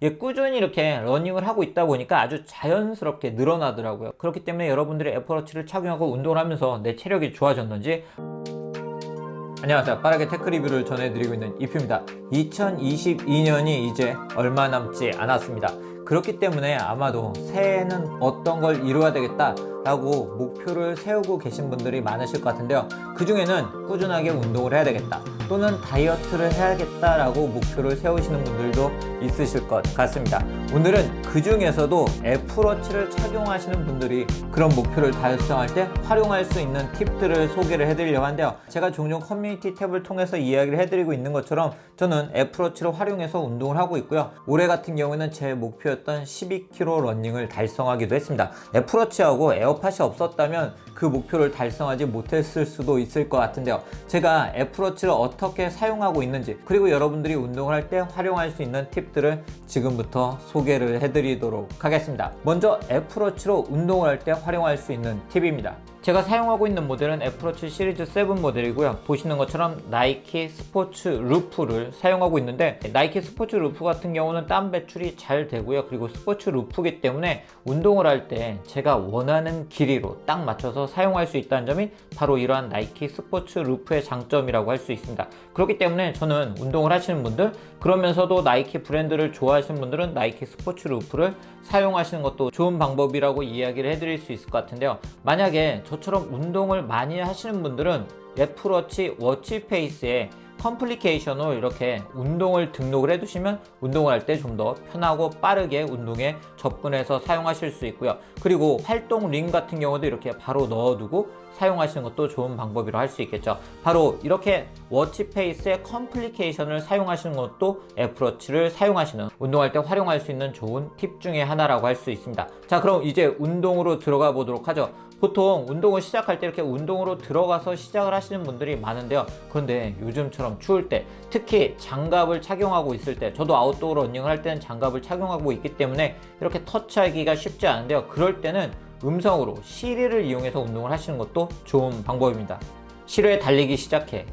이게 꾸준히 이렇게 러닝을 하고 있다 보니까 아주 자연스럽게 늘어나더라고요. 그렇기 때문에 여러분들이 애플워치를 착용하고 운동을 하면서 내 체력이 좋아졌는지 안녕하세요. 빠르게 테크 리뷰를 전해드리고 있는 이프입니다. 2022년이 이제 얼마 남지 않았습니다. 그렇기 때문에 아마도 새해에는 어떤 걸 이루어야 되겠다 라고 목표를 세우고 계신 분들이 많으실 것 같은데요. 그 중에는 꾸준하게 운동을 해야 되겠다. 또는 다이어트를 해야겠다 라고 목표를 세우시는 분들도 있으실 것 같습니다. 오늘은 그 중에서도 애플워치를 착용하시는 분들이 그런 목표를 달성할 때 활용할 수 있는 팁들을 소개를 해드리려고 하는데요. 제가 종종 커뮤니티 탭을 통해서 이야기를 해드리고 있는 것처럼 저는 애플워치를 활용해서 운동을 하고 있고요. 올해 같은 경우에는 제 목표였던 12km 러닝을 달성하기도 했습니다. 애플워치하고 에어 팟이 없었다면 그 목표를 달성하지 못했을 수도 있을 것 같은데요. 제가 애플워치를 어떻게 사용하고 있는지 그리고 여러분들이 운동을 할 때 활용할 수 있는 팁들을 지금부터 소개를 해드리도록 하겠습니다. 먼저 애플워치로 운동을 할 때 활용할 수 있는 팁입니다. 제가 사용하고 있는 모델은 애플워치 시리즈 7 모델이고요. 보시는 것처럼 나이키 스포츠 루프를 사용하고 있는데 나이키 스포츠 루프 같은 경우는 땀 배출이 잘 되고요. 그리고 스포츠 루프기 때문에 운동을 할 때 제가 원하는 길이로 딱 맞춰서 사용할 수 있다는 점이 바로 이러한 나이키 스포츠 루프의 장점이라고 할 수 있습니다. 그렇기 때문에 저는 운동을 하시는 분들 그러면서도 나이키 브랜드를 좋아하시는 분들은 나이키 스포츠 루프를 사용하시는 것도 좋은 방법이라고 이야기를 해드릴 수 있을 것 같은데요. 만약에 저처럼 운동을 많이 하시는 분들은 애플워치 워치페이스에 컴플리케이션으로 이렇게 운동을 등록을 해두시면 운동을 할 때 좀 더 편하고 빠르게 운동에 접근해서 사용하실 수 있고요. 그리고 활동 링 같은 경우도 이렇게 바로 넣어두고 사용하시는 것도 좋은 방법이라 할 수 있겠죠. 바로 이렇게 워치페이스의 컴플리케이션을 사용하시는 것도 애플워치를 사용하시는 운동할 때 활용할 수 있는 좋은 팁 중에 하나라고 할 수 있습니다. 자, 그럼 이제 운동으로 들어가 보도록 하죠. 보통 운동을 시작할 때 이렇게 운동으로 들어가서 시작을 하시는 분들이 많은데요. 그런데 요즘처럼 추울 때 특히 장갑을 착용하고 있을 때 저도 아웃도어 러닝을 할 때는 장갑을 착용하고 있기 때문에 이렇게 터치하기가 쉽지 않은데요. 그럴 때는 음성으로 시리를 이용해서 운동을 하시는 것도 좋은 방법입니다. 시리에 달리기 시작해.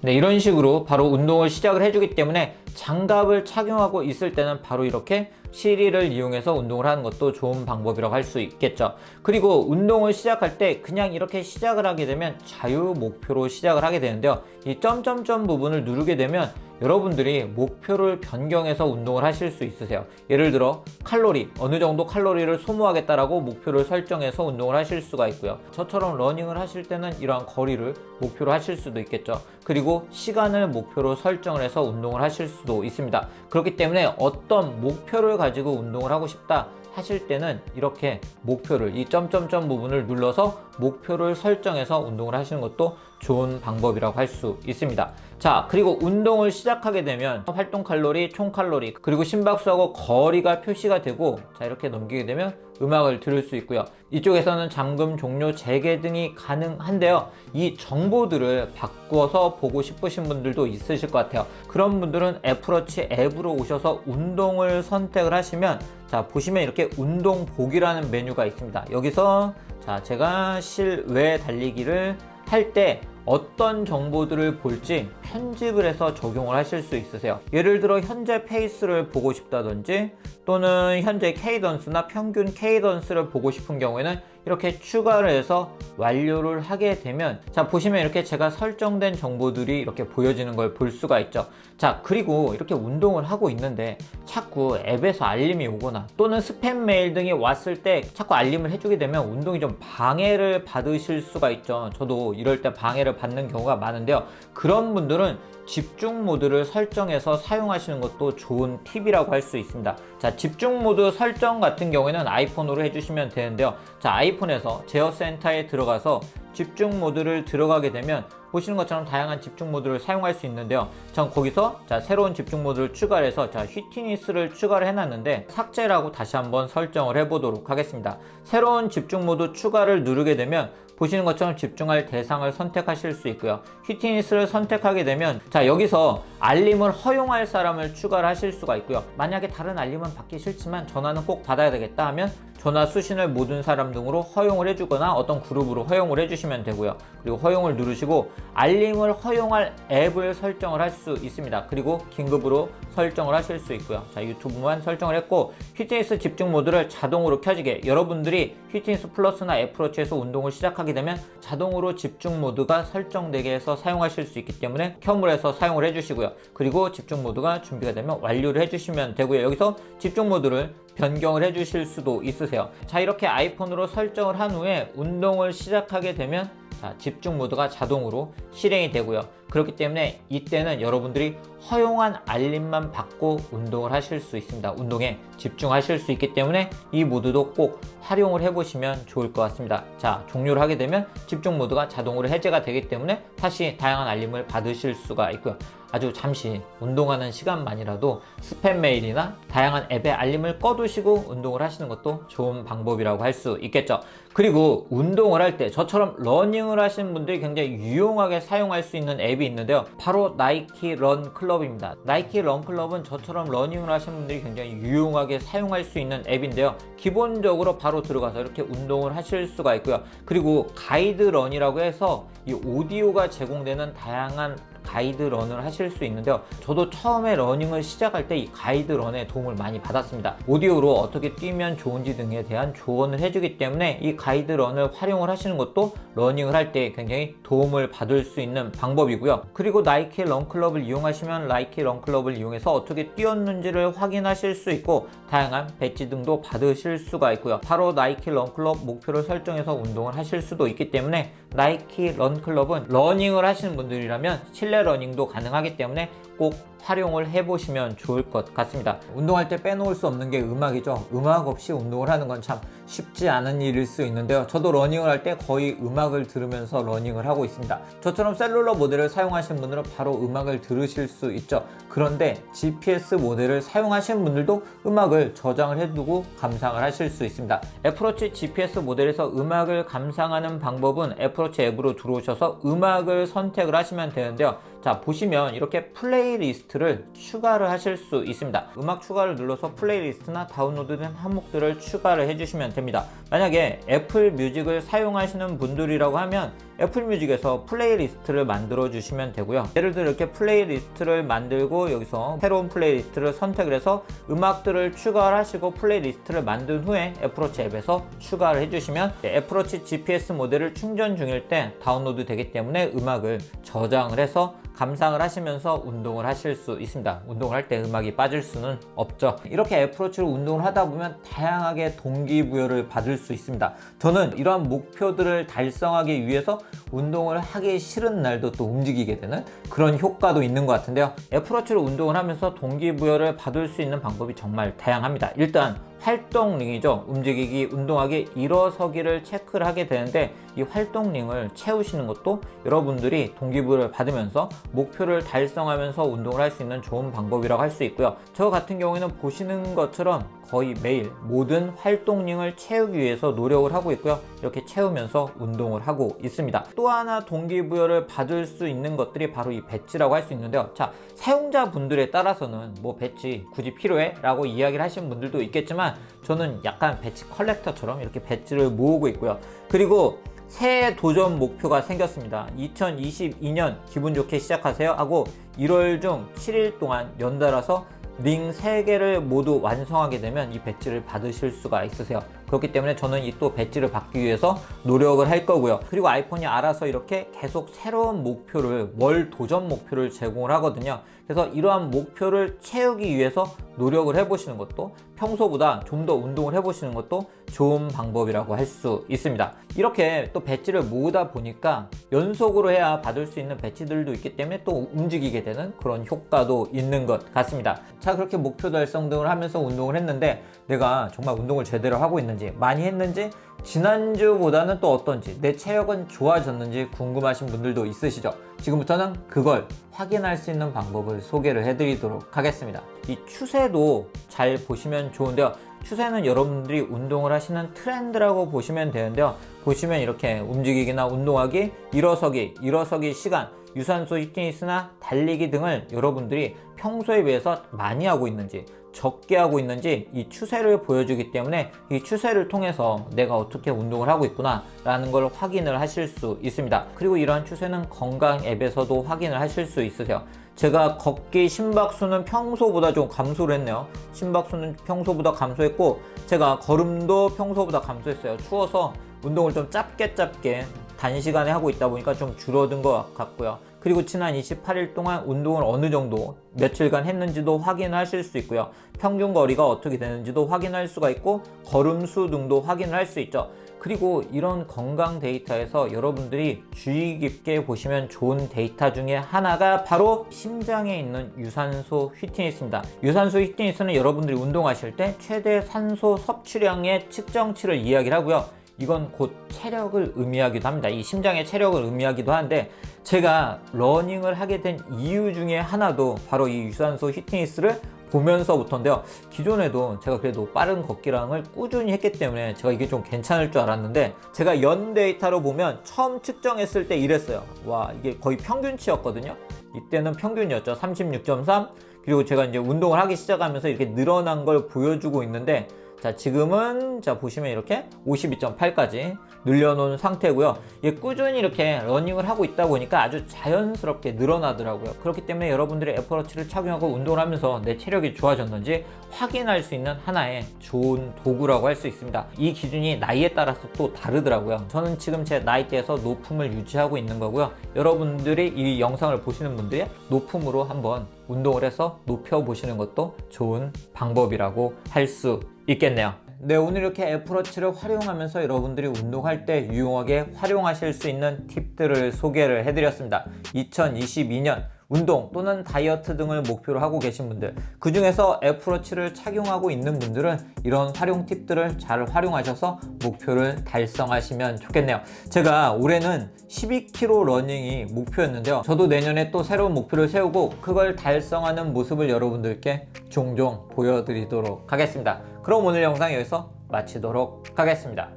네, 이런 식으로 바로 운동을 시작을 해주기 때문에 장갑을 착용하고 있을 때는 바로 이렇게 시리를 이용해서 운동을 하는 것도 좋은 방법이라고 할 수 있겠죠. 그리고 운동을 시작할 때 그냥 이렇게 시작을 하게 되면 자유 목표로 시작을 하게 되는데요. 이 점점점 부분을 누르게 되면 여러분들이 목표를 변경해서 운동을 하실 수 있으세요. 예를 들어 칼로리 어느 정도 칼로리를 소모하겠다라고 목표를 설정해서 운동을 하실 수가 있고요. 저처럼 러닝을 하실 때는 이러한 거리를 목표로 하실 수도 있겠죠. 그리고 시간을 목표로 설정을 해서 운동을 하실 수도 있습니다. 그렇기 때문에 어떤 목표를 가지고 운동을 하고 싶다 하실 때는 이렇게 목표를 이 점점점 부분을 눌러서 목표를 설정해서 운동을 하시는 것도 좋은 방법이라고 할 수 있습니다. 자, 그리고 운동을 시작하게 되면 활동 칼로리, 총 칼로리, 그리고 심박수하고 거리가 표시가 되고 자, 이렇게 넘기게 되면 음악을 들을 수 있고요. 이쪽에서는 잠금 종료 재개 등이 가능한데요. 이 정보들을 바꿔서 보고 싶으신 분들도 있으실 것 같아요. 그런 분들은 애플워치 앱으로 오셔서 운동을 선택을 하시면 자, 보시면 이렇게 운동 보기라는 메뉴가 있습니다. 여기서 자, 제가 실외 달리기를 할 때 어떤 정보들을 볼지 편집을 해서 적용을 하실 수 있으세요. 예를 들어 현재 페이스를 보고 싶다든지 또는 현재 케이던스나 평균 케이던스를 보고 싶은 경우에는 이렇게 추가를 해서 완료를 하게 되면 자 보시면 이렇게 제가 설정된 정보들이 이렇게 보여지는 걸 볼 수가 있죠. 자 그리고 이렇게 운동을 하고 있는데 자꾸 앱에서 알림이 오거나 또는 스팸 메일 등이 왔을 때 자꾸 알림을 해주게 되면 운동이 좀 방해를 받으실 수가 있죠. 저도 이럴 때 방해를 받는 경우가 많은데요. 그런 분들은 집중 모드를 설정해서 사용하시는 것도 좋은 팁이라고 할 수 있습니다. 자, 집중 모드 설정 같은 경우에는 아이폰으로 해주시면 되는데요. 자, 아이폰에서 제어 센터에 들어가서 집중 모드를 들어가게 되면 보시는 것처럼 다양한 집중 모드를 사용할 수 있는데요. 전 거기서 자, 새로운 집중 모드를 추가를 해서 자, 휘티니스를 추가를 해놨는데 삭제라고 다시 한번 설정을 해보도록 하겠습니다. 새로운 집중 모드 추가를 누르게 되면 보시는 것처럼 집중할 대상을 선택하실 수 있고요. 휘트니스를 선택하게 되면 자 여기서 알림을 허용할 사람을 추가를 하실 수가 있고요. 만약에 다른 알림은 받기 싫지만 전화는 꼭 받아야 되겠다 하면 전화 수신을 모든 사람 등으로 허용을 해주거나 어떤 그룹으로 허용을 해주시면 되고요. 그리고 허용을 누르시고 알림을 허용할 앱을 설정을 할 수 있습니다. 그리고 긴급으로 설정을 하실 수 있고요. 자 유튜브만 설정을 했고 휘트니스 집중 모드를 자동으로 켜지게 여러분들이 휘트니스 플러스나 애플워치에서 운동을 시작하게 되면 자동으로 집중 모드가 설정되게 해서 사용하실 수 있기 때문에 켬을 해서 사용을 해주시고요. 그리고 집중 모드가 준비가 되면 완료를 해주시면 되고요. 여기서 집중 모드를 변경을 해주실 수도 있으세요. 자 이렇게 아이폰으로 설정을 한 후에 운동을 시작하게 되면 자, 집중 모드가 자동으로 실행이 되고요. 그렇기 때문에 이때는 여러분들이 허용한 알림만 받고 운동을 하실 수 있습니다. 운동에 집중하실 수 있기 때문에 이 모드도 꼭 활용을 해보시면 좋을 것 같습니다. 자, 종료를 하게 되면 집중 모드가 자동으로 해제가 되기 때문에 다시 다양한 알림을 받으실 수가 있고요. 아주 잠시 운동하는 시간만이라도 스팸 메일이나 다양한 앱의 알림을 꺼두시고 운동을 하시는 것도 좋은 방법이라고 할 수 있겠죠. 그리고 운동을 할 때 저처럼 러닝을 하시는 분들이 굉장히 유용하게 사용할 수 있는 앱이 있는데요. 바로 나이키 런 클럽입니다. 나이키 런 클럽은 저처럼 러닝을 하시는 분들이 굉장히 유용하게 사용할 수 있는 앱인데요. 기본적으로 바로 들어가서 이렇게 운동을 하실 수가 있고요. 그리고 가이드 런이라고 해서 이 오디오가 제공되는 다양한 가이드 런을 하실 수 있는데요. 저도 처음에 러닝을 시작할 때 이 가이드 런에 도움을 많이 받았습니다. 오디오로 어떻게 뛰면 좋은지 등에 대한 조언을 해주기 때문에 이 가이드 런을 활용을 하시는 것도 러닝을 할 때 굉장히 도움을 받을 수 있는 방법이고요. 그리고 나이키 런클럽을 이용하시면 나이키 런클럽을 이용해서 어떻게 뛰었는지를 확인하실 수 있고 다양한 배지 등도 받으실 수가 있고요. 바로 나이키 런클럽 목표를 설정해서 운동을 하실 수도 있기 때문에 나이키 런클럽은 러닝을 하시는 분들이라면 실내 러닝도 가능하기 때문에 꼭 활용을 해보시면 좋을 것 같습니다. 운동할 때 빼놓을 수 없는 게 음악이죠. 음악 없이 운동을 하는 건 참 쉽지 않은 일일 수 있는데요. 저도 러닝을 할 때 거의 음악을 들으면서 러닝을 하고 있습니다. 저처럼 셀룰러 모델을 사용하시는 분들은 바로 음악을 들으실 수 있죠. 그런데 GPS 모델을 사용하시는 분들도 음악을 저장을 해두고 감상을 하실 수 있습니다. 애플워치 GPS 모델에서 음악을 감상하는 방법은 애플워치 앱으로 들어오셔서 음악을 선택을 하시면 되는데요. 자 보시면 이렇게 플레이리스트를 추가를 하실 수 있습니다. 음악 추가를 눌러서 플레이리스트나 다운로드된 항목들을 추가를 해주시면 됩니다. 만약에 애플 뮤직을 사용하시는 분들이라고 하면 애플 뮤직에서 플레이리스트를 만들어 주시면 되고요 예를 들어 이렇게 플레이리스트를 만들고 여기서 새로운 플레이리스트를 선택을 해서 음악들을 추가를 하시고 플레이리스트를 만든 후에 애플워치 앱에서 추가를 해주시면 애플워치 GPS 모델을 충전 중일 때 다운로드 되기 때문에 음악을 저장을 해서 감상을 하시면서 운동을 하실 수 있습니다. 운동을 할 때 음악이 빠질 수는 없죠. 이렇게 애플워치로 운동을 하다 보면 다양하게 동기부여를 받을 수 있습니다. 저는 이러한 목표들을 달성하기 위해서 운동을 하기 싫은 날도 또 움직이게 되는 그런 효과도 있는 것 같은데요. 애플워치로 운동을 하면서 동기부여를 받을 수 있는 방법이 정말 다양합니다. 일단 활동 링이죠. 움직이기, 운동하기, 일어서기를 체크를 하게 되는데 이 활동 링을 채우시는 것도 여러분들이 동기부여를 받으면서 목표를 달성하면서 운동을 할 수 있는 좋은 방법이라고 할 수 있고요. 저 같은 경우에는 보시는 것처럼 거의 매일 모든 활동량을 채우기 위해서 노력을 하고 있고요. 이렇게 채우면서 운동을 하고 있습니다. 또 하나 동기부여를 받을 수 있는 것들이 바로 이 배지라고 할 수 있는데요. 자, 사용자분들에 따라서는 뭐 배지 굳이 필요해? 라고 이야기를 하시는 분들도 있겠지만 저는 약간 배지 컬렉터처럼 이렇게 배지를 모으고 있고요. 그리고 새해 도전 목표가 생겼습니다. 2022년 기분 좋게 시작하세요 하고 1월 중 7일 동안 연달아서 링 3개를 모두 완성하게 되면 이 배지를 받으실 수가 있으세요. 그렇기 때문에 저는 이 또 배지를 받기 위해서 노력을 할 거고요. 그리고 아이폰이 알아서 이렇게 계속 새로운 목표를 월 도전 목표를 제공을 하거든요. 그래서 이러한 목표를 채우기 위해서 노력을 해보시는 것도 평소보다 좀 더 운동을 해보시는 것도 좋은 방법이라고 할 수 있습니다. 이렇게 또 배지를 모으다 보니까 연속으로 해야 받을 수 있는 배지들도 있기 때문에 또 움직이게 되는 그런 효과도 있는 것 같습니다. 자, 그렇게 목표 달성 등을 하면서 운동을 했는데 내가 정말 운동을 제대로 하고 있는지 했는지 많이 했는지 지난주보다는 또 어떤지 내 체력은 좋아졌는지 궁금하신 분들도 있으시죠? 지금부터는 그걸 확인할 수 있는 방법을 소개를 해드리도록 하겠습니다. 이 추세도 잘 보시면 좋은데요. 추세는 여러분들이 운동을 하시는 트렌드라고 보시면 되는데요. 보시면 이렇게 움직이기나 운동하기, 일어서기, 일어서기 시간, 유산소 히트니스나 달리기 등을 여러분들이 평소에 비해서 많이 하고 있는지 적게 하고 있는지 이 추세를 보여주기 때문에 이 추세를 통해서 내가 어떻게 운동을 하고 있구나 라는 걸 확인을 하실 수 있습니다. 그리고 이러한 추세는 건강 앱에서도 확인을 하실 수 있으세요. 제가 걷기 심박수는 평소보다 좀 감소를 했네요. 심박수는 평소보다 감소했고 제가 걸음도 평소보다 감소했어요. 추워서 운동을 좀 짧게 짧게 단시간에 하고 있다 보니까 좀 줄어든 것 같고요. 그리고 지난 28일 동안 운동을 어느 정도 며칠간 했는지도 확인하실 수 있고요. 평균 거리가 어떻게 되는지도 확인할 수가 있고 걸음수 등도 확인을 할수 있죠. 그리고 이런 건강 데이터에서 여러분들이 주의 깊게 보시면 좋은 데이터 중에 하나가 바로 심장에 있는 유산소 휘트니스입니다. 유산소 휘트니스는 여러분들이 운동하실 때 최대 산소 섭취량의 측정치를 이야기를 하고요. 이건 곧 체력을 의미하기도 합니다. 이 심장의 체력을 의미하기도 하는데 제가 러닝을 하게 된 이유 중에 하나도 바로 이 유산소 히트니스를 보면서부터인데요. 기존에도 제가 그래도 빠른 걷기랑을 꾸준히 했기 때문에 제가 이게 좀 괜찮을 줄 알았는데 제가 연 데이터로 보면 처음 측정했을 때 이랬어요. 와, 이게 거의 평균치였거든요. 이때는 평균이었죠. 36.3. 그리고 제가 이제 운동을 하기 시작하면서 이렇게 늘어난 걸 보여주고 있는데 자, 지금은 자 보시면 이렇게 52.8까지 늘려놓은 상태고요. 예, 꾸준히 이렇게 러닝을 하고 있다 보니까 아주 자연스럽게 늘어나더라고요. 그렇기 때문에 여러분들이 애플워치를 착용하고 운동을 하면서 내 체력이 좋아졌는지 확인할 수 있는 하나의 좋은 도구라고 할 수 있습니다. 이 기준이 나이에 따라서 또 다르더라고요. 저는 지금 제 나이대에서 높음을 유지하고 있는 거고요. 여러분들이 이 영상을 보시는 분들이 높음으로 한번 운동을 해서 높여 보시는 것도 좋은 방법이라고 할 수 있겠네요. 네, 오늘 이렇게 애플워치를 활용하면서 여러분들이 운동할 때 유용하게 활용하실 수 있는 팁들을 소개를 해드렸습니다. 2022년 운동 또는 다이어트 등을 목표로 하고 계신 분들, 그 중에서 애플워치를 착용하고 있는 분들은 이런 활용 팁들을 잘 활용하셔서 목표를 달성하시면 좋겠네요. 제가 올해는 12km 러닝이 목표였는데요. 저도 내년에 또 새로운 목표를 세우고 그걸 달성하는 모습을 여러분들께 종종 보여드리도록 하겠습니다. 그럼 오늘 영상 여기서 마치도록 하겠습니다.